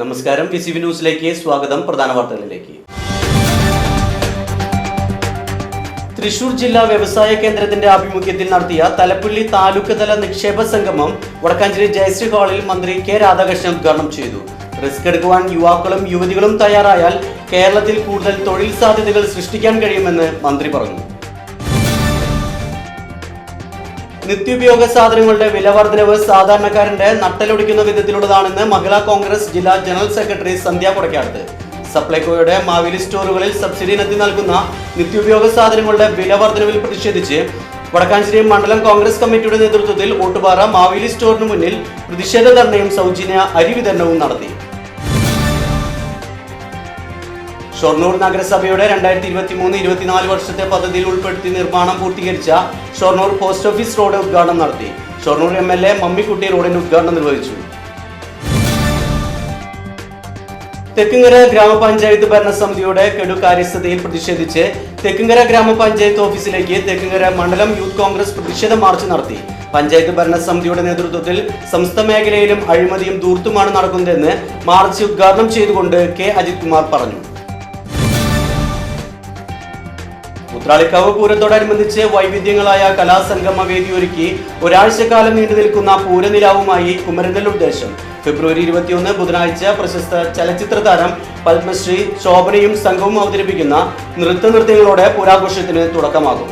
നമസ്കാരം. P C V ന്യൂസിലേക്ക് സ്വാഗതം. പ്രധാന വാർത്തകളിലേക്ക്. തൃശൂർ ജില്ലാ വ്യവസായ കേന്ദ്രത്തിന്റെ ആഭിമുഖ്യത്തിൽ നടത്തിയ തലപ്പള്ളി താലൂക്ക് തല നിക്ഷേപ സംഗമം വടക്കാഞ്ചേരി ജയശ്രീ ഹാളിൽ മന്ത്രി കെ രാധാകൃഷ്ണൻ ഉദ്ഘാടനം ചെയ്തു. റിസ്ക് എടുക്കുവാൻ യുവാക്കളും യുവതികളും തയ്യാറായാൽ കേരളത്തിൽ കൂടുതൽ തൊഴിൽ സാധ്യതകൾ സൃഷ്ടിക്കാൻ കഴിയുമെന്ന് മന്ത്രി പറഞ്ഞു. നിത്യോപയോഗ സാധനങ്ങളുടെ വില വർധനവ് സാധാരണക്കാരന്റെ നട്ടലൊടിക്കുന്ന വിധത്തിലുള്ളതാണെന്ന് മഹിളാ കോൺഗ്രസ് ജില്ലാ ജനറൽ സെക്രട്ടറി സന്ധ്യ കൊടക്കാടത്ത് സപ്ലൈകോയുടെ മാവേലി സ്റ്റോറുകളിൽ സബ്സിഡി ഇനത്തിൽ നൽകുന്ന നിത്യോപയോഗ സാധനങ്ങളുടെ വില വർധനവിൽ പ്രതിഷേധിച്ച് വടക്കാഞ്ചേരി മണ്ഡലം കോൺഗ്രസ് കമ്മിറ്റിയുടെ നേതൃത്വത്തിൽ ഓട്ടുപാറ മാവേലി സ്റ്റോറിന് മുന്നിൽ പ്രതിഷേധ ധർണയും സൗജന്യ അരി വിതരണവും നടത്തി. ഷൊർണൂർ നഗരസഭയുടെ രണ്ടായിരത്തി ഇരുപത്തി മൂന്ന് ഇരുപത്തിനാല് വർഷത്തെ പദ്ധതിയിൽ ഉൾപ്പെടുത്തി നിർമ്മാണം പൂർത്തീകരിച്ച ഷൊർണൂർ പോസ്റ്റ് ഓഫീസ് റോഡ് ഉദ്ഘാടനം നടത്തി. Shoranur M L A Mammikutty റോഡിന്റെ ഉദ്ഘാടനം നിർവഹിച്ചു. തെക്കുംകര ഗ്രാമപഞ്ചായത്ത് ഭരണസമിതിയുടെ കെടു കാര്യസ്ഥതയിൽ പ്രതിഷേധിച്ച് തെക്കുംകര ഗ്രാമപഞ്ചായത്ത് ഓഫീസിലേക്ക് തെക്കുംകര മണ്ഡലം യൂത്ത് കോൺഗ്രസ് പ്രതിഷേധ മാർച്ച് നടത്തി. പഞ്ചായത്ത് ഭരണസമിതിയുടെ നേതൃത്വത്തിൽ സംസ്ഥ മേഖലയിലും അഴിമതിയും ദൂർത്തുമാണ് നടക്കുന്നതെന്ന് മാർച്ച് ഉദ്ഘാടനം ചെയ്തുകൊണ്ട് കെ അജിത് കുമാർ പറഞ്ഞു. ഉത്രാളിക്കാവ് പൂരത്തോടനുബന്ധിച്ച് വൈവിധ്യങ്ങളായ കലാസംഗമ വേദി ഒരുക്കി ഒരാഴ്ചക്കാലം നീണ്ടു നിൽക്കുന്ന പൂരനിലാവുമായി കുമരനെല്ലൂർ ദേശം ഫെബ്രുവരി ഇരുപത്തിയൊന്ന് ബുധനാഴ്ച പ്രശസ്ത ചലച്ചിത്ര താരം പത്മശ്രീ ശോഭനയും സംഘവും അവതരിപ്പിക്കുന്ന നൃത്തനൃത്യങ്ങളോടെ പൂരാഘോഷത്തിന് തുടക്കമാകും.